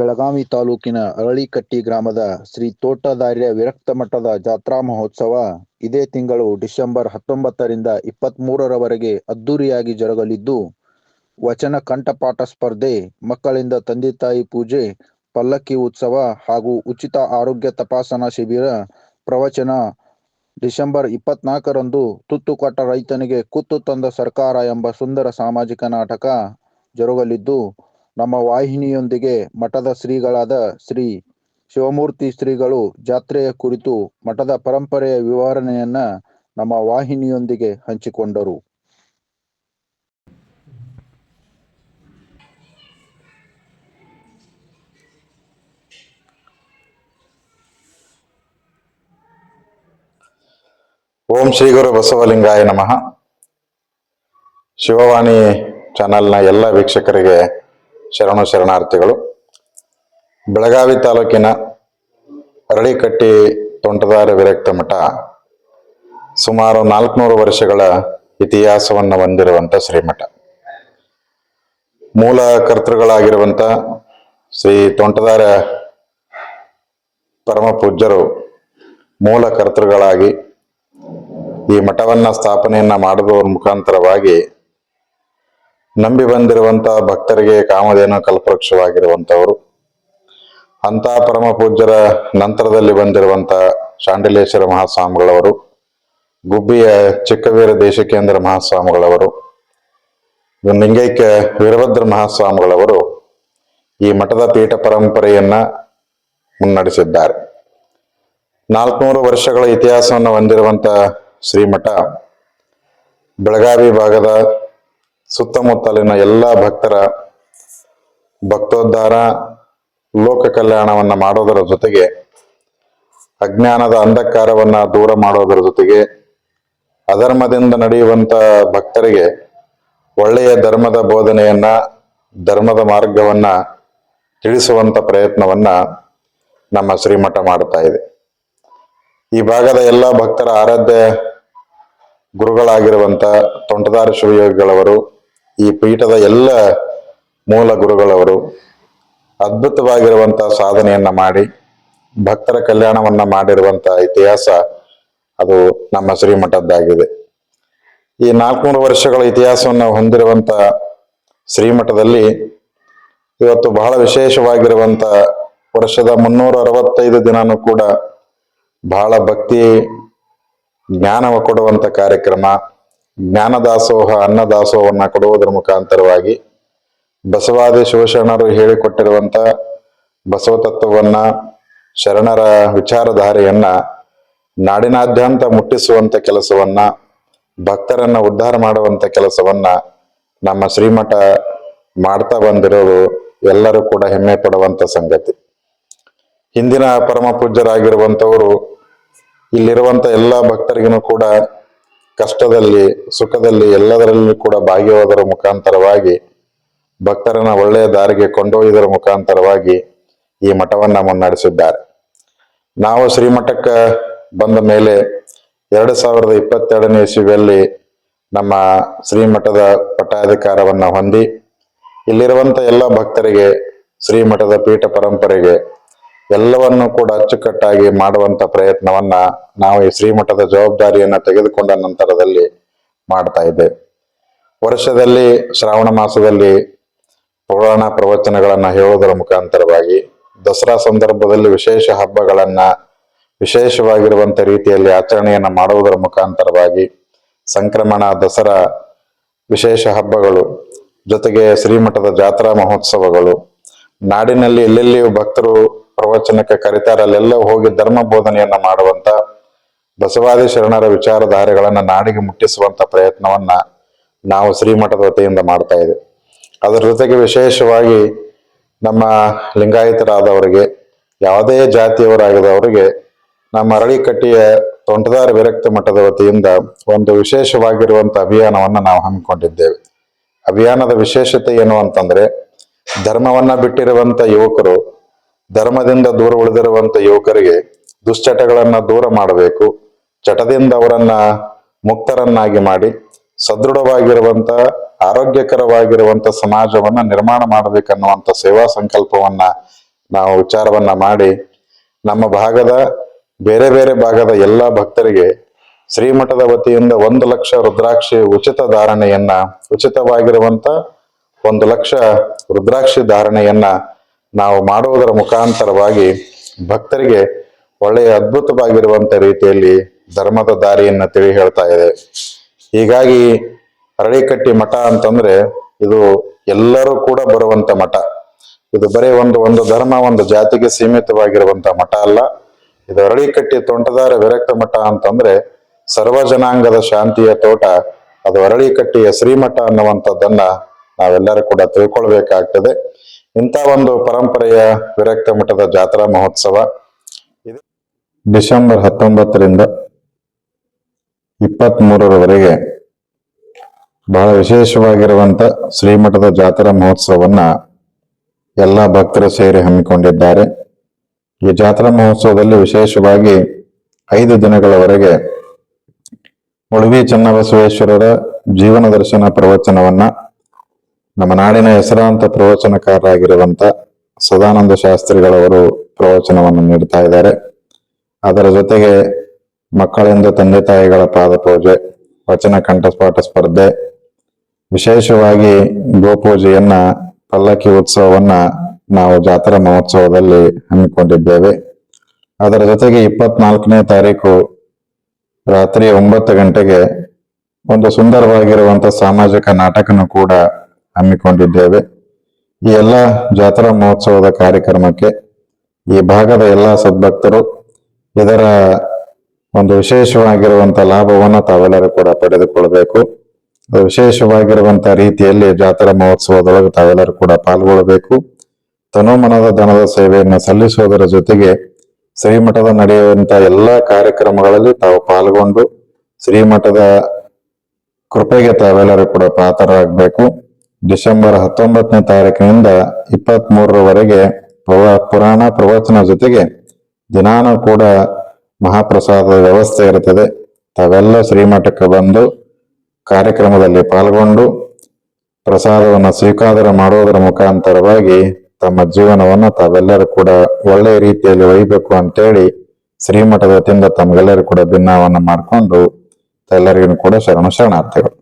ಬೆಳಗಾವಿ ತಾಲೂಕಿನ ಅರಳಿಕಟ್ಟಿ ಗ್ರಾಮದ ಶ್ರೀ ತೋಟದಾರ್ಯ ವಿರಕ್ತ ಮಠದ ಜಾತ್ರಾ ಮಹೋತ್ಸವ ಇದೇ ತಿಂಗಳು ಡಿಸೆಂಬರ್ ಹತ್ತೊಂಬತ್ತರಿಂದ ಇಪ್ಪತ್ಮೂರರವರೆಗೆ ಅದ್ದೂರಿಯಾಗಿ ಜರುಗಲಿದ್ದು, ವಚನ ಕಂಠಪಾಠ ಸ್ಪರ್ಧೆ, ಮಕ್ಕಳಿಂದ ತಂದೆ ತಾಯಿ ಪೂಜೆ, ಪಲ್ಲಕ್ಕಿ ಉತ್ಸವ ಹಾಗೂ ಉಚಿತ ಆರೋಗ್ಯ ತಪಾಸಣಾ ಶಿಬಿರ ಪ್ರವಚನ ಡಿಸೆಂಬರ್ ಇಪ್ಪತ್ನಾಲ್ಕರಂದು ತುತ್ತು ಕೊಟ್ಟ ರೈತನಿಗೆ ಕುತ್ತು ತಂದ ಸರ್ಕಾರ ಎಂಬ ಸುಂದರ ಸಾಮಾಜಿಕ ನಾಟಕ ಜರುಗಲಿದ್ದು ನಮ್ಮ ವಾಹಿನಿಯೊಂದಿಗೆ ಮಠದ ಶ್ರೀಗಳಾದ ಶ್ರೀ ಶಿವಮೂರ್ತಿ ಶ್ರೀಗಳು ಜಾತ್ರೆಯ ಕುರಿತು ಮಠದ ಪರಂಪರೆಯ ವಿವರಣೆಯನ್ನ ನಮ್ಮ ವಾಹಿನಿಯೊಂದಿಗೆ ಹಂಚಿಕೊಂಡರು. ಓಂ ಶ್ರೀ ಗುರು ಬಸವಲಿಂಗಾಯ ನಮಃ. ಶಿವವಾಣಿ ಚಾನೆಲ್ನ ಎಲ್ಲ ವೀಕ್ಷಕರಿಗೆ ಶರಣು ಶರಣಾರ್ಥಿಗಳು. ಬೆಳಗಾವಿ ತಾಲೂಕಿನ ಅರಳಿಕಟ್ಟಿ ತೋಂಟದಾರ ವಿರಕ್ತ ಮಠ ಸುಮಾರು ನಾಲ್ಕುನೂರು ವರ್ಷಗಳ ಇತಿಹಾಸವನ್ನು ಹೊಂದಿರುವಂಥ ಶ್ರೀಮಠ. ಮೂಲ ಕರ್ತೃಗಳಾಗಿರುವಂಥ ಶ್ರೀ ತೋಂಟದಾರ ಪರಮ ಪೂಜ್ಯರು ಮೂಲ ಕರ್ತೃಗಳಾಗಿ ಈ ಮಠವನ್ನ ಸ್ಥಾಪನೆಯನ್ನ ಮಾಡಿದವರ ಮುಖಾಂತರವಾಗಿ ನಂಬಿ ಬಂದಿರುವಂತಹ ಭಕ್ತರಿಗೆ ಕಾಮಧೇನು ಕಲ್ಪವೃಕ್ಷವಾಗಿರುವಂತವರು ಅಂತ ಪರಮ ಪೂಜ್ಯರ ನಂತರದಲ್ಲಿ ಬಂದಿರುವಂತಹ ಶಾಂಡಿಲೇಶ್ವರ ಮಹಾಸ್ವಾಮಿಗಳವರು, ಗುಬ್ಬಿಯ ಚಿಕ್ಕವೀರ ದೇಶಕೇಂದ್ರ ಮಹಾಸ್ವಾಮಿಗಳವರು, ಲಿಂಗೈಕ್ಯ ವೀರಭದ್ರ ಮಹಾಸ್ವಾಮಿಗಳವರು ಈ ಮಠದ ಪೀಠ ಪರಂಪರೆಯನ್ನ ಮುನ್ನಡೆಸಿದ್ದಾರೆ. ನಾಲ್ಕುನೂರು ವರ್ಷಗಳ ಇತಿಹಾಸವನ್ನು ಹೊಂದಿರುವಂತಹ ಶ್ರೀಮಠ ಬೆಳಗಾವಿ ಭಾಗದ ಸುತ್ತಮುತ್ತಲಿನ ಎಲ್ಲ ಭಕ್ತರ ಭಕ್ತೋದ್ಧಾರ, ಲೋಕ ಕಲ್ಯಾಣವನ್ನ ಮಾಡೋದರ ಜೊತೆಗೆ, ಅಜ್ಞಾನದ ಅಂಧಕಾರವನ್ನ ದೂರ ಮಾಡೋದರ ಜೊತೆಗೆ, ಅಧರ್ಮದಿಂದ ನಡೆಯುವಂತ ಭಕ್ತರಿಗೆ ಒಳ್ಳೆಯ ಧರ್ಮದ ಬೋಧನೆಯನ್ನ, ಧರ್ಮದ ಮಾರ್ಗವನ್ನ ತಿಳಿಸುವಂತ ಪ್ರಯತ್ನವನ್ನ ನಮ್ಮ ಶ್ರೀಮಠ ಮಾಡ್ತಾ ಇದೆ. ಈ ಭಾಗದ ಎಲ್ಲ ಭಕ್ತರ ಆರಾಧ್ಯ ಗುರುಗಳಾಗಿರುವಂತ ತೋಂಟದಾರ ಶಿವಯೋಗಿಗಳವರು ಈ ಪೀಠದ ಎಲ್ಲ ಮೂಲ ಗುರುಗಳವರು ಅದ್ಭುತವಾಗಿರುವಂತಹ ಸಾಧನೆಯನ್ನ ಮಾಡಿ, ಭಕ್ತರ ಕಲ್ಯಾಣವನ್ನ ಮಾಡಿರುವಂತಹ ಇತಿಹಾಸ ಅದು ನಮ್ಮ ಶ್ರೀಮಠದ್ದಾಗಿದೆ. ಈ ನಾಲ್ಕುನೂರು ವರ್ಷಗಳ ಇತಿಹಾಸವನ್ನು ಹೊಂದಿರುವಂತ ಶ್ರೀಮಠದಲ್ಲಿ ಇವತ್ತು ಬಹಳ ವಿಶೇಷವಾಗಿರುವಂತ ವರ್ಷದ ಮುನ್ನೂರ ಅರವತ್ತೈದು ದಿನಾನೂ ಕೂಡ ಬಹಳ ಭಕ್ತಿ, ಜ್ಞಾನವ ಕೊಡುವಂತ ಕಾರ್ಯಕ್ರಮ. ಜ್ಞಾನದಾಸೋಹ, ಅನ್ನದಾಸೋಹವನ್ನ ಕೊಡುವುದರ ಮುಖಾಂತರವಾಗಿ ಬಸವಾದಿ ಶಿವಶರಣರು ಹೇಳಿಕೊಟ್ಟಿರುವಂಥ ಬಸವ ತತ್ವವನ್ನ ಶರಣರ ವಿಚಾರಧಾರೆಯನ್ನ, ನಾಡಿನಾದ್ಯಂತ ಮುಟ್ಟಿಸುವಂತ ಕೆಲಸವನ್ನ, ಭಕ್ತರನ್ನ ಉದ್ಧಾರ ಮಾಡುವಂತ ಕೆಲಸವನ್ನ ನಮ್ಮ ಶ್ರೀಮಠ ಮಾಡ್ತಾ ಬಂದಿರೋದು ಎಲ್ಲರೂ ಕೂಡ ಹೆಮ್ಮೆ ಪಡುವಂತ ಸಂಗತಿ. ಹಿಂದಿನ ಪರಮ ಪೂಜ್ಯರಾಗಿರುವಂತವರು ಇಲ್ಲಿರುವಂತ ಎಲ್ಲ ಭಕ್ತರಿಗೂ ಕೂಡ ಕಷ್ಟದಲ್ಲಿ, ಸುಖದಲ್ಲಿ ಎಲ್ಲದರಲ್ಲೂ ಕೂಡ ಭಾಗ್ಯವಾದರ ಮುಖಾಂತರವಾಗಿ, ಭಕ್ತರನ್ನ ಒಳ್ಳೆಯ ದಾರಿಗೆ ಕೊಂಡೊಯ್ದರ ಮುಖಾಂತರವಾಗಿ ಈ ಮಠವನ್ನ ಮುನ್ನಡೆಸಿದ್ದಾರೆ. ನಾವು ಶ್ರೀಮಠಕ್ಕೆ ಬಂದ ಮೇಲೆ ಎರಡು ಸಾವಿರದ ಇಪ್ಪತ್ತೆರಡನೇ ಇಸುವಲ್ಲಿ ನಮ್ಮ ಶ್ರೀಮಠದ ಪಟ್ಟಾಧಿಕಾರವನ್ನ ಹೊಂದಿ, ಇಲ್ಲಿರುವಂತ ಎಲ್ಲ ಭಕ್ತರಿಗೆ ಶ್ರೀಮಠದ ಪೀಠ ಪರಂಪರೆಗೆ ಎಲ್ಲವನ್ನು ಕೂಡ ಅಚ್ಚುಕಟ್ಟಾಗಿ ಮಾಡುವಂತ ಪ್ರಯತ್ನವನ್ನ ನಾವು ಈ ಶ್ರೀಮಠದ ಜವಾಬ್ದಾರಿಯನ್ನ ತೆಗೆದುಕೊಂಡ ನಂತರದಲ್ಲಿ ಮಾಡ್ತಾ ಇದ್ದೇವೆ ವರ್ಷದಲ್ಲಿ, ಶ್ರಾವಣ ಮಾಸದಲ್ಲಿ ಪುರಾಣ ಪ್ರವಚನಗಳನ್ನ ಹೇಳುವುದರ ಮುಖಾಂತರವಾಗಿ ದಸರಾ ಸಂದರ್ಭದಲ್ಲಿ ವಿಶೇಷ ಹಬ್ಬಗಳನ್ನ ವಿಶೇಷವಾಗಿರುವಂತ ರೀತಿಯಲ್ಲಿ ಆಚರಣೆಯನ್ನ ಮಾಡುವುದರ ಮುಖಾಂತರವಾಗಿ ಸಂಕ್ರಮಣ, ದಸರಾ ವಿಶೇಷ ಹಬ್ಬಗಳು, ಜೊತೆಗೆ ಶ್ರೀಮಠದ ಜಾತ್ರಾ ಮಹೋತ್ಸವಗಳು, ನಾಡಿನಲ್ಲಿ ಎಲ್ಲೆಲ್ಲಿಯೂ ಭಕ್ತರು ಪ್ರವಚನಕ್ಕೆ ಕರೀತಾರೆ ಅಲ್ಲೆಲ್ಲ ಹೋಗಿ ಧರ್ಮ ಬೋಧನೆಯನ್ನ ಮಾಡುವಂತ ಬಸವಾದಿ ಶರಣರ ವಿಚಾರಧಾರೆಗಳನ್ನ ನಾಡಿಗೆ ಮುಟ್ಟಿಸುವಂತ ಪ್ರಯತ್ನವನ್ನ ನಾವು ಶ್ರೀಮಠದ ವತಿಯಿಂದ ಮಾಡ್ತಾ ಇದೆ ಅದರ ಜೊತೆಗೆ ವಿಶೇಷವಾಗಿ ನಮ್ಮ ಲಿಂಗಾಯತರಾದವರಿಗೆ, ಯಾವುದೇ ಜಾತಿಯವರಾಗಿದವರಿಗೆ, ನಮ್ಮ ಅರಳಿಕಟ್ಟಿಯ ತೋಂಟದಾರ ವಿರಕ್ತ ಮಠದ ವತಿಯಿಂದ ಒಂದು ವಿಶೇಷವಾಗಿರುವಂತ ಅಭಿಯಾನವನ್ನ ನಾವು ಹಮ್ಮಿಕೊಂಡಿದ್ದೇವೆ. ಅಭಿಯಾನದ ವಿಶೇಷತೆ ಏನು ಅಂತಂದ್ರೆ, ಧರ್ಮವನ್ನ ಬಿಟ್ಟಿರುವಂತ ಯುವಕರು ಧರ್ಮದಿಂದ ದೂರ ಉಳಿದಿರುವಂತ ಯುವಕರಿಗೆ ದುಶ್ಚಟಗಳನ್ನ ದೂರ ಮಾಡಬೇಕು, ಚಟದಿಂದ ಅವರನ್ನ ಮುಕ್ತರನ್ನಾಗಿ ಮಾಡಿ, ಸದೃಢವಾಗಿರುವಂತ, ಆರೋಗ್ಯಕರವಾಗಿರುವಂತ ಸಮಾಜವನ್ನ ನಿರ್ಮಾಣ ಮಾಡಬೇಕನ್ನುವಂತ ಸೇವಾ ಸಂಕಲ್ಪವನ್ನ ನಾವು ವಿಚಾರವನ್ನ ಮಾಡಿ, ನಮ್ಮ ಭಾಗದ, ಬೇರೆ ಬೇರೆ ಭಾಗದ ಎಲ್ಲ ಭಕ್ತರಿಗೆ ಶ್ರೀಮಠದ ವತಿಯಿಂದ ಒಂದು ಲಕ್ಷ ರುದ್ರಾಕ್ಷಿ ಉಚಿತ ಧಾರಣೆಯನ್ನ, ಉಚಿತವಾಗಿರುವಂತ ಒಂದು ಲಕ್ಷ ರುದ್ರಾಕ್ಷಿ ಧಾರಣೆಯನ್ನ ನಾವು ಮಾಡುವುದರ ಮುಖಾಂತರವಾಗಿ ಭಕ್ತರಿಗೆ ಒಳ್ಳೆಯ ಅದ್ಭುತವಾಗಿರುವಂತ ರೀತಿಯಲ್ಲಿ ಧರ್ಮದ ದಾರಿಯನ್ನು ತಿಳಿ ಹೇಳ್ತಾ ಇದೆ. ಹೀಗಾಗಿ ಅರಳಿಕಟ್ಟಿ ಮಠ ಅಂತಂದ್ರೆ ಇದು ಎಲ್ಲರೂ ಕೂಡ ಬರುವಂತ ಮಠ. ಇದು ಬರೀ ಒಂದು ಒಂದು ಧರ್ಮ, ಒಂದು ಜಾತಿಗೆ ಸೀಮಿತವಾಗಿರುವಂತ ಮಠ ಅಲ್ಲ. ಇದು ಅರಳಿಕಟ್ಟಿ ತೋಂಟದಾರ ವಿರಕ್ತ ಮಠ ಅಂತಂದ್ರೆ ಸರ್ವ ಜನಾಂಗದ ಶಾಂತಿಯ ತೋಟ. ಅದು ಅರಳಿಕಟ್ಟಿಯ ಶ್ರೀಮಠ ಅನ್ನುವಂಥದ್ದನ್ನ ನಾವೆಲ್ಲರೂ ಕೂಡ ತಿಳ್ಕೊಳ್ಬೇಕಾಗ್ತದೆ. ಇಂಥ ಒಂದು ಪರಂಪರೆಯ ವಿರಕ್ತ ಮಠದ ಜಾತ್ರಾ ಮಹೋತ್ಸವ ಇದು ಡಿಸೆಂಬರ್ ಹತ್ತೊಂಬತ್ತರಿಂದ ಇಪ್ಪತ್ತ್ ಮೂರರವರೆಗೆ ಬಹಳ ವಿಶೇಷವಾಗಿರುವಂತ ಶ್ರೀಮಠದ ಜಾತ್ರಾ ಮಹೋತ್ಸವವನ್ನ ಎಲ್ಲ ಭಕ್ತರು ಸೇರಿ ಹಮ್ಮಿಕೊಂಡಿದ್ದಾರೆ. ಈ ಜಾತ್ರಾ ಮಹೋತ್ಸವದಲ್ಲಿ ವಿಶೇಷವಾಗಿ ಐದು ದಿನಗಳವರೆಗೆ ಉಳುವಿ ಚನ್ನಬಸವೇಶ್ವರರ ಜೀವನ ದರ್ಶನ ಪ್ರವಚನವನ್ನ ನಮ್ಮ ನಾಡಿನ ಹೆಸರಾಂತ ಪ್ರವಚನಕಾರರಾಗಿರುವಂತ ಸದಾನಂದ ಶಾಸ್ತ್ರಿಗಳವರು ಪ್ರವಚನವನ್ನು ನೀಡ್ತಾ ಇದ್ದಾರೆ. ಅದರ ಜೊತೆಗೆ ಮಕ್ಕಳಿಂದ ತಂದೆ ತಾಯಿಗಳ ಪಾದ ಪೂಜೆ, ವಚನ ಕಂಠಪಾಠ ಸ್ಪರ್ಧೆ, ವಿಶೇಷವಾಗಿ ಗೋಪೂಜೆಯನ್ನ, ಪಲ್ಲಕ್ಕಿ ಉತ್ಸವವನ್ನ ನಾವು ಜಾತ್ರಾ ಮಹೋತ್ಸವದಲ್ಲಿ ಹಮ್ಮಿಕೊಂಡಿದ್ದೇವೆ. ಅದರ ಜೊತೆಗೆ ಇಪ್ಪತ್ನಾಲ್ಕನೇ ತಾರೀಕು ರಾತ್ರಿ ಒಂಬತ್ತು ಗಂಟೆಗೆ ಒಂದು ಸುಂದರವಾಗಿರುವಂತ ಸಾಮಾಜಿಕ ನಾಟಕನು ಕೂಡ ಹಮ್ಮಿಕೊಂಡಿದ್ದೇವೆ. ಈ ಎಲ್ಲ ಜಾತ್ರಾ ಮಹೋತ್ಸವದ ಕಾರ್ಯಕ್ರಮಕ್ಕೆ ಈ ಭಾಗದ ಎಲ್ಲ ಸದ್ಭಕ್ತರು ಇದರ ಒಂದು ವಿಶೇಷವಾಗಿರುವಂತ ಲಾಭವನ್ನು ತಾವೆಲ್ಲರೂ ಕೂಡ ಪಡೆದುಕೊಳ್ಬೇಕು. ವಿಶೇಷವಾಗಿರುವಂತ ರೀತಿಯಲ್ಲಿ ಜಾತ್ರಾ ಮಹೋತ್ಸವದೊಳಗೆ ತಾವೆಲ್ಲರೂ ಕೂಡ ಪಾಲ್ಗೊಳ್ಳಬೇಕು. ತನೋಮನದ ದನದ ಸೇವೆಯನ್ನು ಸಲ್ಲಿಸುವುದರ ಜೊತೆಗೆ ಶ್ರೀಮಠದ ನಡೆಯುವಂತ ಎಲ್ಲಾ ಕಾರ್ಯಕ್ರಮಗಳಲ್ಲಿ ತಾವು ಪಾಲ್ಗೊಂಡು ಶ್ರೀಮಠದ ಕೃಪೆಗೆ ತಾವೆಲ್ಲರೂ ಕೂಡ ಪಾತ್ರರಾಗಬೇಕು. ಡಿಸೆಂಬರ್ ಹತ್ತೊಂಬತ್ತನೇ ತಾರೀಕಿನಿಂದ ಇಪ್ಪತ್ತ್ ಮೂರರವರೆಗೆ ಪುರಾಣ ಪ್ರವಚನ ಜೊತೆಗೆ ದಿನಾನೂ ಕೂಡ ಮಹಾಪ್ರಸಾದದ ವ್ಯವಸ್ಥೆ ಇರುತ್ತದೆ. ತಾವೆಲ್ಲ ಶ್ರೀಮಠಕ್ಕೆ ಬಂದು ಕಾರ್ಯಕ್ರಮದಲ್ಲಿ ಪಾಲ್ಗೊಂಡು ಪ್ರಸಾದವನ್ನು ಸ್ವೀಕಾರ ಮಾಡುವುದರ ಮುಖಾಂತರವಾಗಿ ತಮ್ಮ ಜೀವನವನ್ನು ತಾವೆಲ್ಲರೂ ಕೂಡ ಒಳ್ಳೆಯ ರೀತಿಯಲ್ಲಿ ಒಯ್ಯಬೇಕು ಅಂತೇಳಿ ಶ್ರೀಮಠದ ತಿಂದ ತಮಗೆಲ್ಲರೂ ಕೂಡ ಭಿನ್ನವನ್ನು ಮಾಡಿಕೊಂಡು ಎಲ್ಲರಿಗೂ ಕೂಡ ಶರಣ ಶರಣಾರ್ಥಿಗಳು.